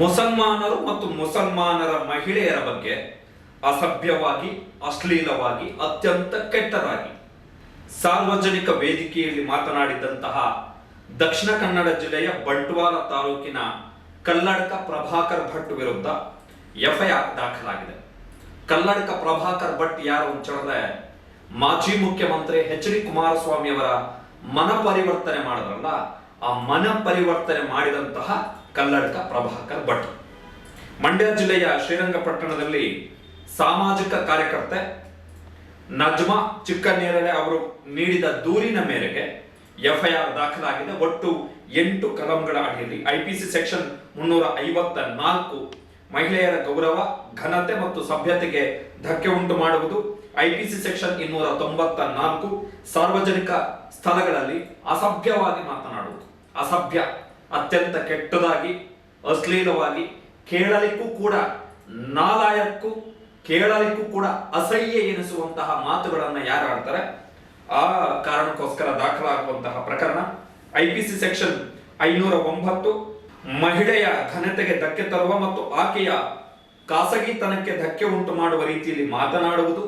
ಮುಸಲ್ಮಾನರು ಮತ್ತು ಮುಸಲ್ಮಾನರ ಮಹಿಳೆಯರ ಬಗ್ಗೆ ಅಸಭ್ಯವಾಗಿ, ಅಶ್ಲೀಲವಾಗಿ, ಅತ್ಯಂತ ಕೆಟ್ಟದಾಗಿ ಸಾರ್ವಜನಿಕ ವೇದಿಕೆಯಲ್ಲಿ ಮಾತನಾಡಿದಂತಹ ದಕ್ಷಿಣ ಕನ್ನಡ ಜಿಲ್ಲೆಯ ಬಂಟ್ವಾಳ ತಾಲೂಕಿನ ಕಲ್ಲಡ್ಕ ಪ್ರಭಾಕರ್ ಭಟ್ ವಿರುದ್ಧ ಎಫ್ಐಆರ್ ದಾಖಲಾಗಿದೆ. ಕಲ್ಲಡ್ಕ ಪ್ರಭಾಕರ್ ಭಟ್ ಯಾರು ಅಂತೇಳಿದ್ರೆ ಮಾಜಿ ಮುಖ್ಯಮಂತ್ರಿ ಎಚ್ ಡಿ ಕುಮಾರಸ್ವಾಮಿ ಅವರ ಮನ ಪರಿವರ್ತನೆ ಮಾಡಿದ್ರಲ್ಲ ಆ ಮನ ಪರಿವರ್ತನೆ ಮಾಡಿದಂತಹ ಕಲ್ಲಡ್ಕ ಪ್ರಭಾಕರ್ ಭಟ್. ಮಂಡ್ಯ ಜಿಲ್ಲೆಯ ಶ್ರೀರಂಗಪಟ್ಟಣದಲ್ಲಿ ಸಾಮಾಜಿಕ ಕಾರ್ಯಕರ್ತೆ ನಜ್ಮಾ ಚಿಕ್ಕನೇರಳೆ ಅವರು ನೀಡಿದ ದೂರಿನ ಮೇರೆಗೆ ಎಫ್ಐಆರ್ ದಾಖಲಾಗಿದೆ. ಒಟ್ಟು ಎಂಟು ಕಲಂಗಳ ಅಡಿಯಲ್ಲಿ ಐಪಿಸಿ ಸೆಕ್ಷನ್ ಮುನ್ನೂರ ಐವತ್ತ ನಾಲ್ಕು ಮಹಿಳೆಯರ ಗೌರವ, ಘನತೆ ಮತ್ತು ಸಭ್ಯತೆಗೆ ಧಕ್ಕೆ ಉಂಟು ಮಾಡುವುದು ಐಪಿಸಿ ಸೆಕ್ಷನ್ ಇನ್ನೂರ ತೊಂಬತ್ತ ನಾಲ್ಕು ಸಾರ್ವಜನಿಕ ಸ್ಥಳಗಳಲ್ಲಿ ಅಸಭ್ಯವಾಗಿ ಮಾತನಾಡುವುದು. ಅಸಭ್ಯ, ಅತ್ಯಂತ ಕೆಟ್ಟದಾಗಿ, ಅಶ್ಲೀಲವಾಗಿ, ಕೇಳಲಿಕ್ಕೂ ಕೂಡ ನಾಲಾಯಕ್ಕೂ, ಕೇಳಲಿಕ್ಕೂ ಕೂಡ ಅಸಹ್ಯ ಎನಿಸುವಂತಹ ಮಾತುಗಳನ್ನು ಯಾರು ಆಡ್ತಾರೆ? ಆ ಕಾರಣಕ್ಕೋಸ್ಕರ ದಾಖಲಾಗುವಂತಹ ಪ್ರಕರಣ ಐಪಿಸಿ ಸೆಕ್ಷನ್ ಐನೂರ ಒಂಬತ್ತು ಮಹಿಳೆಯ ಘನತೆಗೆ ಧಕ್ಕೆ ತರುವ ಮತ್ತು ಆಕೆಯ ಖಾಸಗಿತನಕ್ಕೆ ಧಕ್ಕೆ ಉಂಟು ಮಾಡುವ ರೀತಿಯಲ್ಲಿ ಮಾತನಾಡುವುದು.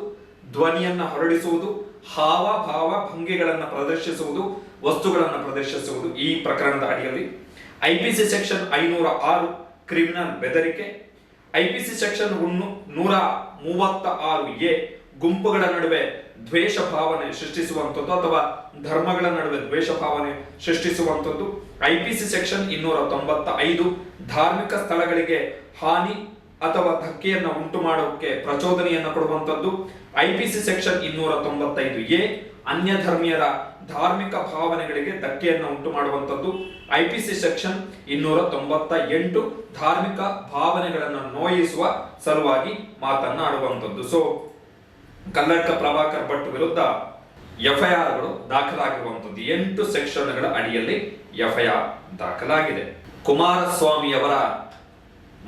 ಧ್ವನಿಯನ್ನ ಹೊರಡಿಸುವುದು, ಹಾವ, ಭಾವ, ಭಂಗಿಗಳನ್ನು ಪ್ರದರ್ಶಿಸುವುದು, ವಸ್ತುಗಳನ್ನು ಪ್ರದರ್ಶಿಸುವುದು ಈ ಪ್ರಕರಣದ ಅಡಿಯಲ್ಲಿ. ಐಪಿಸಿ ಸೆಕ್ಷನ್ ಐನೂರ ಆರು ಕ್ರಿಮಿನಲ್ ಬೆದರಿಕೆ. ಐಪಿಸಿ ಸೆಕ್ಷನ್ ನೂರ ಮೂವತ್ತ ಆರು ಎ, ಗುಂಪುಗಳ ನಡುವೆ ದ್ವೇಷ ಭಾವನೆ ಸೃಷ್ಟಿಸುವಂಥದ್ದು ಅಥವಾ ಧರ್ಮಗಳ ನಡುವೆ ದ್ವೇಷ ಭಾವನೆ ಸೃಷ್ಟಿಸುವಂಥದ್ದು. ಸಿ ಸೆಕ್ಷನ್ ಇನ್ನೂರ ತೊಂಬತ್ತ ಐದು, ಧಾರ್ಮಿಕ ಸ್ಥಳಗಳಿಗೆ ಹಾನಿ ಅಥವಾ ಧಕ್ಕೆಯನ್ನು ಉಂಟು ಮಾಡೋಕ್ಕೆ ಪ್ರಚೋದನೆಯನ್ನು ಕೊಡುವಂಥದ್ದು ಐ ಪಿ ಸಿ ಸೆಕ್ಷನ್ ಇನ್ನೂರ ತೊಂಬತ್ತೈದು ಎ ಅನ್ಯ ಧರ್ಮೀಯರ ಧಾರ್ಮಿಕ ಭಾವನೆಗಳಿಗೆ ಧಕ್ಕೆಯನ್ನು ಉಂಟು ಮಾಡುವಂಥದ್ದು ಐ ಪಿ ಸಿ ಸೆಕ್ಷನ್ ಇನ್ನೂರ ತೊಂಬತ್ತ ಎಂಟು ಧಾರ್ಮಿಕ ಭಾವನೆಗಳನ್ನು ನೋಯಿಸುವ ಸಲುವಾಗಿ ಮಾತನ್ನಾಡುವಂಥದ್ದು. ಸೊ ಕಲ್ಲಡ್ಕ ಪ್ರಭಾಕರ್ ಭಟ್ ವಿರುದ್ಧ ಎಫ್ಐಆರ್ಗಳು ದಾಖಲಾಗಿರುವಂಥದ್ದು. ಎಂಟು ಸೆಕ್ಷನ್ಗಳ ಅಡಿಯಲ್ಲಿ ಎಫ್ಐಆರ್ ದಾಖಲಾಗಿದೆ. ಕುಮಾರಸ್ವಾಮಿಯವರ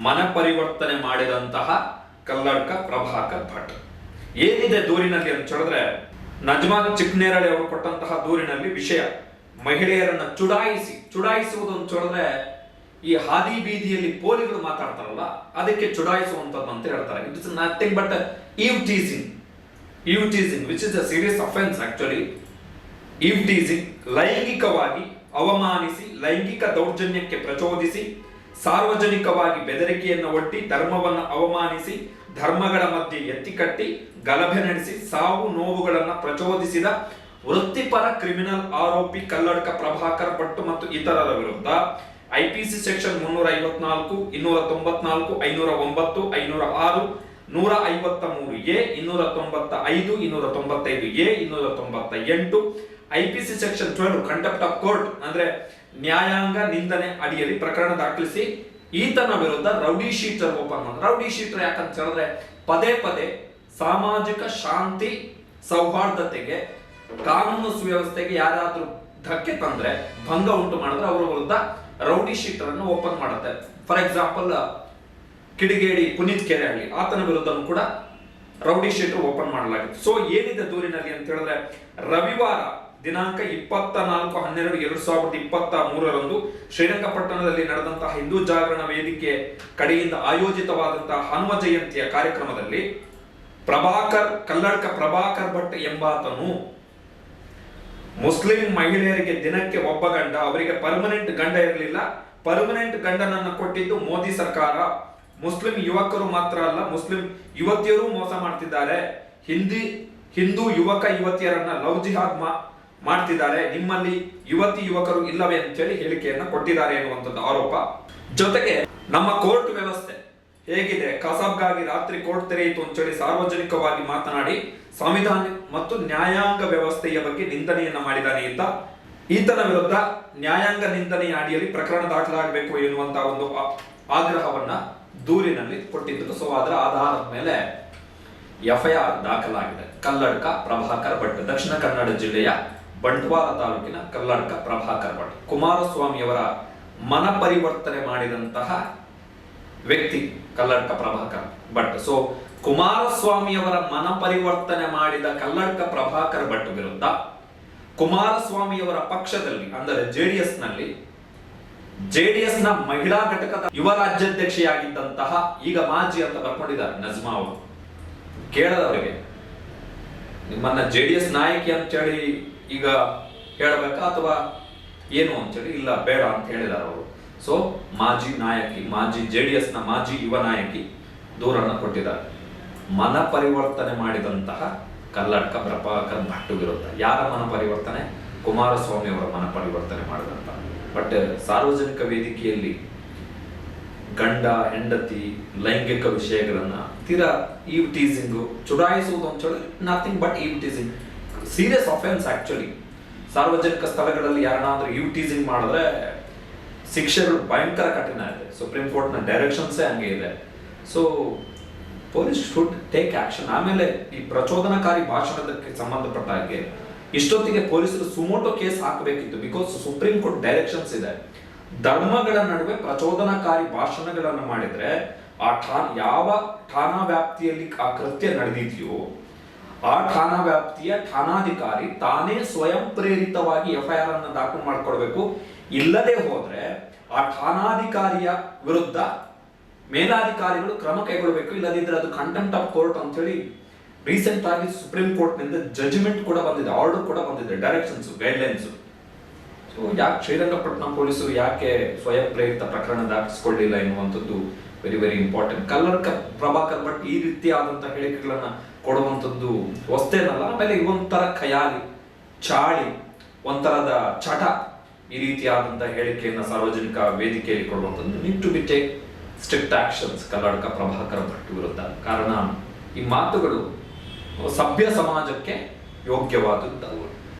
ಮನ ಪರಿವರ್ತನೆ ಮಾಡಿದಂತಹ ಕಲ್ಲಡ್ಕ ಪ್ರಭಾಕರ್ ಭಟ್. ಏನಿದೆ ದೂರಿನಲ್ಲಿ ಅಂತ ಹೇಳಿದ್ರೆ ನಜ್ಮಾ ಚಿಕ್ನೇರಳೆ ಅವರು ಕೊಟ್ಟಂತಹ ದೂರಿನಲ್ಲಿ ವಿಷಯ. ಮಹಿಳೆಯರನ್ನ ಚುಡಾಯಿಸಿ, ಚುಡಾಯಿಸುವುದು ಅಂತ ಹೇಳಿದ್ರೆ, ಈ ಹಾದಿ ಬೀದಿಯಲ್ಲಿ ಪೋಲಿಗಳು ಮಾತಾಡ್ತಾರಲ್ಲ, ಅದಕ್ಕೆ ಚುಡಾಯಿಸುವಂತದ್ದು ಅಂತ ಹೇಳ್ತಾರೆ. It is nothing but eve teasing eve teasing which is a serious offence actually eve teasing ಲೈಂಗಿಕವಾಗಿ ಅವಮಾನಿಸಿ, ಲೈಂಗಿಕ ದೌರ್ಜನ್ಯಕ್ಕೆ ಪ್ರಚೋದಿಸಿ ಸಾರ್ವಜನಿಕವಾಗಿ ಬೆದರಿಕೆಯನ್ನು ಒಟ್ಟಿ ಧರ್ಮವನ್ನು ಅವಮಾನಿಸಿ ಧರ್ಮಗಳ ಮಧ್ಯೆ ಎತ್ತಿಕಟ್ಟಿ ಗಲಭೆ ನಡೆಸಿ ಸಾವು ನೋವುಗಳನ್ನು ಪ್ರಚೋದಿಸಿದ ವೃತ್ತಿಪರ ಕ್ರಿಮಿನಲ್ ಆರೋಪಿ ಕಲ್ಲಡ್ಕ ಪ್ರಭಾಕರ್ ಪಟ್ಟು ಮತ್ತು ಇತರರ ವಿರುದ್ಧ ಐಪಿಸಿ ಸೆಕ್ಷನ್ ಮುನ್ನೂರ ಐವತ್ನಾಲ್ಕು, ಇನ್ನೂರ ತೊಂಬತ್ನಾಲ್ಕು, ಐನೂರ ಒಂಬತ್ತು, ಐನೂರ ಆರು, ನೂರ ಐವತ್ತ ಮೂರು ಎ, ಇನ್ನೂರ ತೊಂಬತ್ತ ಐದು, ಇನ್ನೂರ ತೊಂಬತ್ತೈದು ಎ, ಇನ್ನೂರ ತೊಂಬತ್ತ ಎಂಟು, IPC section twelve conduct of court ಅಂದ್ರೆ ನ್ಯಾಯಾಂಗ ನಿಂದನೆ ಅಡಿಯಲ್ಲಿ ಪ್ರಕರಣ ದಾಖಲಿಸಿ ಈತನ ವಿರುದ್ಧ ರೌಡಿ ಶೀಟರ್ ಓಪನ್ ಮಾಡಿ. ರೌಡಿ ಶೀಟರ್ ಯಾಕಂತ ಹೇಳಿದ್ರೆ ಪದೇ ಪದೇ ಸಾಮಾಜಿಕ ಶಾಂತಿ ಸೌಹಾರ್ದತೆಗೆ, ಕಾನೂನು ಸುವ್ಯವಸ್ಥೆಗೆ ಯಾರಾದ್ರೂ ಧಕ್ಕೆ ತಂದ್ರೆ, ಭಂಗ ಉಂಟು ಮಾಡಿದ್ರೆ ಅವರ ವಿರುದ್ಧ ರೌಡಿ ಶೀಟರ್ ಅನ್ನು ಓಪನ್ ಮಾಡುತ್ತೆ. ಫಾರ್ ಎಕ್ಸಾಂಪಲ್, ಕಿಡಿಗೇಡಿ ಪುನೀತ್ ಕೆರೆ ಆಗಲಿ, ಆತನ ವಿರುದ್ಧನೂ ಕೂಡ ರೌಡಿ ಶೀಟರ್ ಓಪನ್ ಮಾಡಲಾಗಿತ್ತು. ಸೊ ಏನಿದೆ ದೂರಿನಲ್ಲಿ ಅಂತ ಹೇಳಿದ್ರೆ ರವಿವಾರ ದಿನಾಂಕ ಇಪ್ಪತ್ತ ನಾಲ್ಕು ಹನ್ನೆರಡು ಎರಡು ಸಾವಿರದ ಇಪ್ಪತ್ತ ಮೂರರಂದು ಶ್ರೀರಂಗಪಟ್ಟಣದಲ್ಲಿ ನಡೆದಂತಹ ಹಿಂದೂ ಜಾಗರಣ ವೇದಿಕೆ ಕಡೆಯಿಂದ ಆಯೋಜಿತವಾದಂತಹ ಹನುಮ ಜಯಂತಿಯ ಕಾರ್ಯಕ್ರಮದಲ್ಲಿ ಪ್ರಭಾಕರ್ ಕಲ್ಲಡ್ಕ ಪ್ರಭಾಕರ್ ಭಟ್ ಎಂಬಾತನು ಮುಸ್ಲಿಂ ಮಹಿಳೆಯರಿಗೆ ದಿನಕ್ಕೆ ಒಬ್ಬ ಗಂಡ, ಅವರಿಗೆ ಪರ್ಮನೆಂಟ್ ಗಂಡ ಇರಲಿಲ್ಲ. ಪರ್ಮನೆಂಟ್ ಗಂಡನನ್ನು ಕೊಟ್ಟಿದ್ದು ಮೋದಿ ಸರ್ಕಾರ. ಮುಸ್ಲಿಂ ಯುವಕರು ಮಾತ್ರ ಅಲ್ಲ, ಮುಸ್ಲಿಂ ಯುವತಿಯರು ಮೋಸ ಮಾಡ್ತಿದ್ದಾರೆ. ಹಿಂದಿ, ಹಿಂದೂ ಯುವಕ ಯುವತಿಯರನ್ನ ಲವ್ ಜಿಹಾದ್ ಮಾಡ್ತಿದ್ದಾರೆ. ನಿಮ್ಮಲ್ಲಿ ಯುವತಿ, ಯುವಕರು ಇಲ್ಲವೇ ಅಂತೇಳಿ ಹೇಳಿಕೆಯನ್ನ ಕೊಟ್ಟಿದ್ದಾರೆ ಎನ್ನುವಂಥದ್ದು ಆರೋಪ. ಜೊತೆಗೆ ನಮ್ಮ ಕೋರ್ಟ್ ವ್ಯವಸ್ಥೆ ಹೇಗಿದೆ? ಕಸಬ್ಗಾಗಿ ರಾತ್ರಿ ಕೋರ್ಟ್ ತೆರೆಯಿತು ಅಂತೇಳಿ ಸಾರ್ವಜನಿಕವಾಗಿ ಮಾತನಾಡಿ, ಸಂವಿಧಾನ ಮತ್ತು ನ್ಯಾಯಾಂಗ ವ್ಯವಸ್ಥೆಯ ಬಗ್ಗೆ ನಿಂದನೆಯನ್ನ ಮಾಡಿದ್ದಾನೆ ಅಂತ ಈತನ ವಿರುದ್ಧ ನ್ಯಾಯಾಂಗ ನಿಂದನೆಯ ಅಡಿಯಲ್ಲಿ ಪ್ರಕರಣ ದಾಖಲಾಗಬೇಕು ಎನ್ನುವಂತಹ ಒಂದು ಆಗ್ರಹವನ್ನ ದೂರಿನಲ್ಲಿ ಕೊಟ್ಟಿದ್ದರು. ಸೊ ಅದರ ಆಧಾರದ ಮೇಲೆ ಎಫ್ಐಆರ್ ದಾಖಲಾಗಿದೆ. ಕಲ್ಲಡ್ಕ ಪ್ರಭಾಕರ್ ಭಟ್, ದಕ್ಷಿಣ ಕನ್ನಡ ಜಿಲ್ಲೆಯ ಬಂಟ್ವಾಳ ತಾಲೂಕಿನ ಕಲ್ಲಡ್ಕ ಪ್ರಭಾಕರ್ ಭಟ್. ಕುಮಾರಸ್ವಾಮಿಯವರ ಮನ ಪರಿವರ್ತನೆ ಮಾಡಿದಂತಹ ವ್ಯಕ್ತಿ ಕಲ್ಲಡ್ಕ ಪ್ರಭಾಕರ್ ಭಟ್. ಸೊ ಕುಮಾರಸ್ವಾಮಿಯವರ ಮನ ಪರಿವರ್ತನೆ ಮಾಡಿದ ಕಲ್ಲಡ್ಕ ಪ್ರಭಾಕರ್ ಭಟ್ ವಿರುದ್ಧ ಕುಮಾರಸ್ವಾಮಿಯವರ ಪಕ್ಷದಲ್ಲಿ, ಅಂದರೆ ಜೆಡಿಎಸ್ನಲ್ಲಿ ಜೆಡಿಎಸ್ನ ಮಹಿಳಾ ಘಟಕದ ಯುವ ರಾಜ್ಯಾಧ್ಯಕ್ಷೆಯಾಗಿದ್ದಂತಹ ಈಗ ಮಾಜಿ ಅಂತ ಬರ್ಕೊಂಡಿದ್ದಾರೆ ನಜ್ಮಾ ಅವರು. ಕೇಳದವರಿಗೆ ನಿಮ್ಮನ್ನ ಜೆ ಡಿ ಎಸ್ ನಾಯಕಿ ಅಂತೇಳಿ ಈಗ ಹೇಳಬೇಕಾ ಅಥವಾ ಏನು ಅಂತೇಳಿ? ಇಲ್ಲ, ಬೇಡ ಅಂತ ಹೇಳಿದಾರೆ ಅವರು. ಸೊ ಮಾಜಿ ನಾಯಕಿ, ಮಾಜಿ ಜೆ ಡಿ ಎಸ್ನ ಮಾಜಿ ಯುವ ನಾಯಕಿ ದೂರನ್ನ ಕೊಟ್ಟಿದ್ದಾರೆ. ಮನ ಪರಿವರ್ತನೆ ಮಾಡಿದಂತಹ ಕಲ್ಲಡ್ಕ ಪ್ರಭಾಕರ್ ಭಟ್ಟು ವಿರುದ್ಧ. ಯಾರ ಮನ ಪರಿವರ್ತನೆ? ಕುಮಾರಸ್ವಾಮಿ ಅವರ ಮನ ಪರಿವರ್ತನೆ ಮಾಡಿದಂತ. ಬಟ್ ಸಾರ್ವಜನಿಕ ವೇದಿಕೆಯಲ್ಲಿ ಗಂಡ, ಹೆಂಡತಿ, ಲೈಂಗಿಕ ವಿಷಯಗಳನ್ನ ತೀರಾ ಈವ್ ಟೀಸಿಂಗು ಚುಡಾಯಿಸುವುದು ಅಂತ ಹೇಳಿ nothing but eve teasing serious offence actually ಸಾರ್ವಜನಿಕ ಸ್ಥಳಗಳಲ್ಲಿ ಯಾರನ್ನಾದ್ರೂ ಯು ಟೀಸಿಂಗ್ ಮಾಡಿದ್ರೆ ಶಿಕ್ಷೆಗಳು ಭಯಂಕರ ಕಠಿಣ ಇದೆ. ಸುಪ್ರೀಂ ಕೋರ್ಟ್ನ ಡೈರೆಕ್ಷನ್ಸೇ ಹಂಗೆ ಇದೆ. So police should take action ಆಮೇಲೆ ಈ ಪ್ರಚೋದನಕಾರಿ ಭಾಷಣಕ್ಕೆ ಸಂಬಂಧಪಟ್ಟ ಹಾಗೆ ಇಷ್ಟೊತ್ತಿಗೆ ಪೊಲೀಸರು ಸುಮೋಟೋ ಕೇಸ್ ಹಾಕಬೇಕಿತ್ತು ಬಿಕಾಸ್ ಸುಪ್ರೀಂ ಕೋರ್ಟ್ ಡೈರೆಕ್ಷನ್ಸ್ ಇದೆ. ಧರ್ಮಗಳ ನಡುವೆ ಪ್ರಚೋದನಕಾರಿ ಭಾಷಣಗಳನ್ನು ಮಾಡಿದ್ರೆ ಆ ಠಾ ಯಾವ ಠಾಣಾ ವ್ಯಾಪ್ತಿಯಲ್ಲಿ ಆ ಕೃತ್ಯ ನಡೆದಿದೆಯೋ ಆ ಠಾಣಾ ವ್ಯಾಪ್ತಿಯ ಠಾಣಾಧಿಕಾರಿ ತಾನೇ ಸ್ವಯಂ ಪ್ರೇರಿತವಾಗಿ ಎಫ್ಐಆರ್ ಅನ್ನು ದಾಖಲು ಮಾಡಿಕೊಡ್ಬೇಕು. ಇಲ್ಲದೆ ಹೋದ್ರೆ ಆ ಠಾಣಾಧಿಕಾರಿಯ ವಿರುದ್ಧ ಮೇಲಾಧಿಕಾರಿಗಳು ಕ್ರಮ ಕೈಗೊಳ್ಳಬೇಕು ಇಲ್ಲದಿದ್ರೆ ಅದು ಕಂಟೆಂಪ್ಟ್ ಆಫ್ ಕೋರ್ಟ್ ಅಂತ ಹೇಳಿ ರೀಸೆಂಟ್ ಆಗಿ ಸುಪ್ರೀಂ ಕೋರ್ಟ್ನಿಂದ ಜಜ್ಮೆಂಟ್ ಕೂಡ ಬಂದಿದೆ. ಆರ್ಡರ್ ಕೂಡ ಬಂದಿದೆ. ಡೈರೆಕ್ಷನ್ಸ್ ಗೈಡ್ಲೈನ್ಸ್ ಸೊ ಯಾಕೆ ಶ್ರೀರಂಗಪಟ್ಟಣ ಪೊಲೀಸರು ಯಾಕೆ ಸ್ವಯಂ ಪ್ರೇರಿತ ಪ್ರಕರಣ ದಾಖಲಿಸಿಕೊಳ್ಳಿಲ್ಲ ಎನ್ನುವಂಥದ್ದು very very important Kalladka, Prabhakar Bhat ಈ ರೀತಿಯಾದಂತಹ ಹೇಳಿಕೆಗಳನ್ನ ಕೊಡುವಂಥದ್ದು ವಸ್ತೇನಲ್ಲ ಆಮೇಲೆ ಒಂಥರ ಖಯಾಲಿ, ಚಾಳಿ, ಒಂಥರದ ಚಟ ಈ ರೀತಿಯಾದಂಥ ಹೇಳಿಕೆಯನ್ನ ಸಾರ್ವಜನಿಕ ವೇದಿಕೆಯಲ್ಲಿ ಕೊಡುವಂಥದ್ದು need to be take strict actions Karnataka Prabhakara Bhat ವಿರುದ್ಧ. ಕಾರಣ, ಈ ಮಾತುಗಳು ಸಭ್ಯ ಸಮಾಜಕ್ಕೆ ಯೋಗ್ಯವಾದದ್ದಲ್ಲ